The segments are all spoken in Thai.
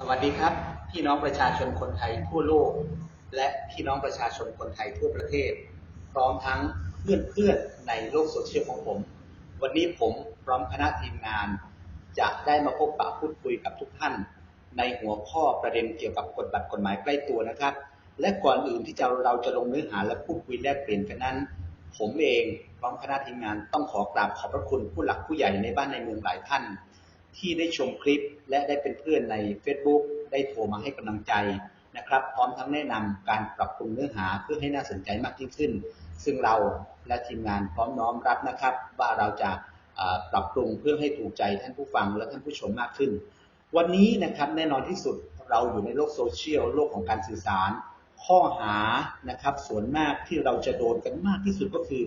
สวัสดีครับ พี่น้องประชาชนคนไทยทั่วโลก และพี่น้องประชาชนคนไทยทั่วประเทศ พร้อมทั้งเพื่อนๆในโลกโซเชียลของผม วันนี้ผมพร้อมคณะทีมงาน จะได้มาพบปะพูดคุยกับทุกท่าน ในหัวข้อประเด็นเกี่ยวกับกฎบัตรกฎหมายใกล้ตัวนะครับ และก่อนอื่นที่จะเราจะลงเนื้อหาและพูดคุยแลกเปลี่ยนกันนั้น ผมเองพร้อมคณะทีมงานต้องขอกราบขอบพระคุณผู้หลักผู้ใหญ่ในบ้านในเมืองหลายท่าน ที่ได้ชมคลิป และได้เป็นเพื่อนใน Facebook ได้โทรมาให้กำลังใจนะครับ พร้อมทั้งแนะนำการปรับปรุงเนื้อหาเพื่อให้น่าสนใจมากยิ่งขึ้น ซึ่งเราและทีมงานพร้อมน้อมรับนะครับ ว่าเราจะปรับปรุงเพื่อให้ถูกใจท่านผู้ฟังและท่านผู้ชมมากขึ้น วันนี้นะครับแน่นอนที่สุดเราอยู่ในโลกโซเชียลโลกของการสื่อสาร ข้อหานะครับส่วนมากที่เราจะโดนกันมากที่สุดก็คือ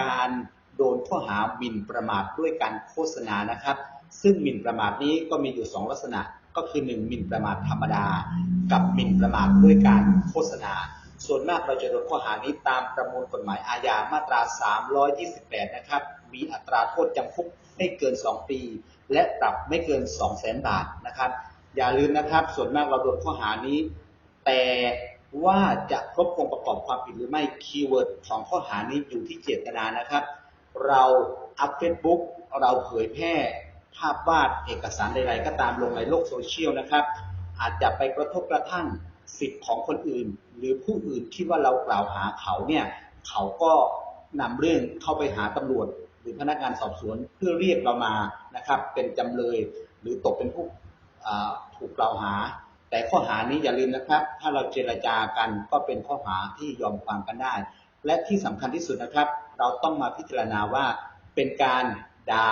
การโดนข้อหาหมิ่นประมาทด้วยการโฆษณานะครับ ซึ่งหมิ่นประมาทนี้ก็มีอยู่2ลักษณะ ก็คือ 1. หมิ่นประมาทธรรมดา กับหมิ่นประมาทด้วยการโฆษณา ส่วนมากเราจะโดนข้อหานี้ตามประมวลกฎหมายอาญามาตรา 328 นะครับ มีอัตราโทษจำคุกไม่เกิน 2 ปี และปรับไม่เกิน 200,000 บาทนะครับ อย่าลืมนะครับ ส่วนมากเราโดนข้อหานี้ แต่ว่าจะครบองค์ประกอบความผิดหรือไม่คีย์เวิร์ดของข้อหานี้อยู่ที่เจตนานะครับ เราอัพเฟซบุ๊กเราเผยแพร่ ภาพวาดเอกสารใดๆก็ตามลงในโลกโซเชียลนะครับ อาจจะไปกระทบกระทั่งสิทธิ์ของคนอื่น หรือผู้อื่นคิดว่าเรากล่าวหาเขาเนี่ยเขาก็นำเรื่องเข้าไปหาตำรวจ หรือพนักงานสอบสวนเพื่อเรียกเรามานะครับ เป็นจำเลยหรือตกเป็นผู้ถูกกล่าวหา แต่ข้อหานี้อย่าลืมนะครับ ถ้าเราเจรจากันก็เป็นข้อหาที่ยอมความกันได้ และที่สำคัญที่สุดนะครับ เราต้องมาพิจารณาว่าเป็นการด่า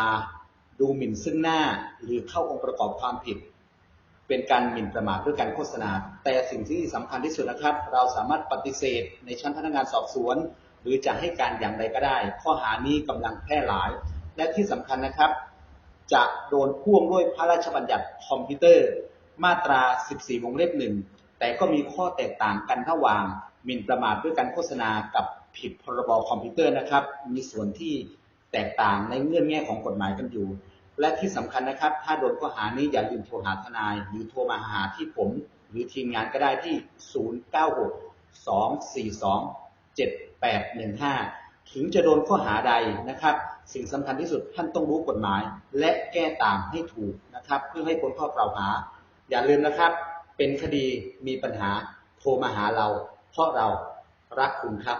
ดูหมิ่นซึ่งหน้าหรือเข้าองค์ประกอบความผิด เป็นการหมิ่นประมาทด้วยการโฆษณา แต่สิ่งที่สำคัญที่สุดนะครับ เราสามารถปฏิเสธในชั้นพนักงานสอบสวน หรือจะให้การอย่างไรก็ได้ ข้อหานี้กำลังแพร่หลาย และที่สำคัญนะครับ จะโดนพ่วงด้วยพระราชบัญญัติคอมพิวเตอร์ มาตรา 14 วงเล็บหนึ่งแต่ก็มีข้อแตกต่างกันระหว่างหมิ่นประมาทด้วยการโฆษณากับผิดพรบคอมพิวเตอร์นะครับ มีส่วนที่ แตกต่างในเงื่อนแง่ของกฎหมายกันอยู่ และที่สำคัญนะครับ ถ้าโดนข้อหานี้อย่าลืมโทรหาทนาย หรือโทรมาหาที่ผม หรือทีมงานก็ได้ที่ 096-242-7815 ถึงจะโดนข้อหาใดนะครับ สิ่งสำคัญที่สุดท่านต้องรู้กฎหมาย และแก้ต่างให้ถูกนะครับ เพื่อให้พ้นข้อกล่าวหา อย่าลืมนะครับ เป็นคดีมีปัญหาโทรมาหาเรา เพราะเรารักคุณครับ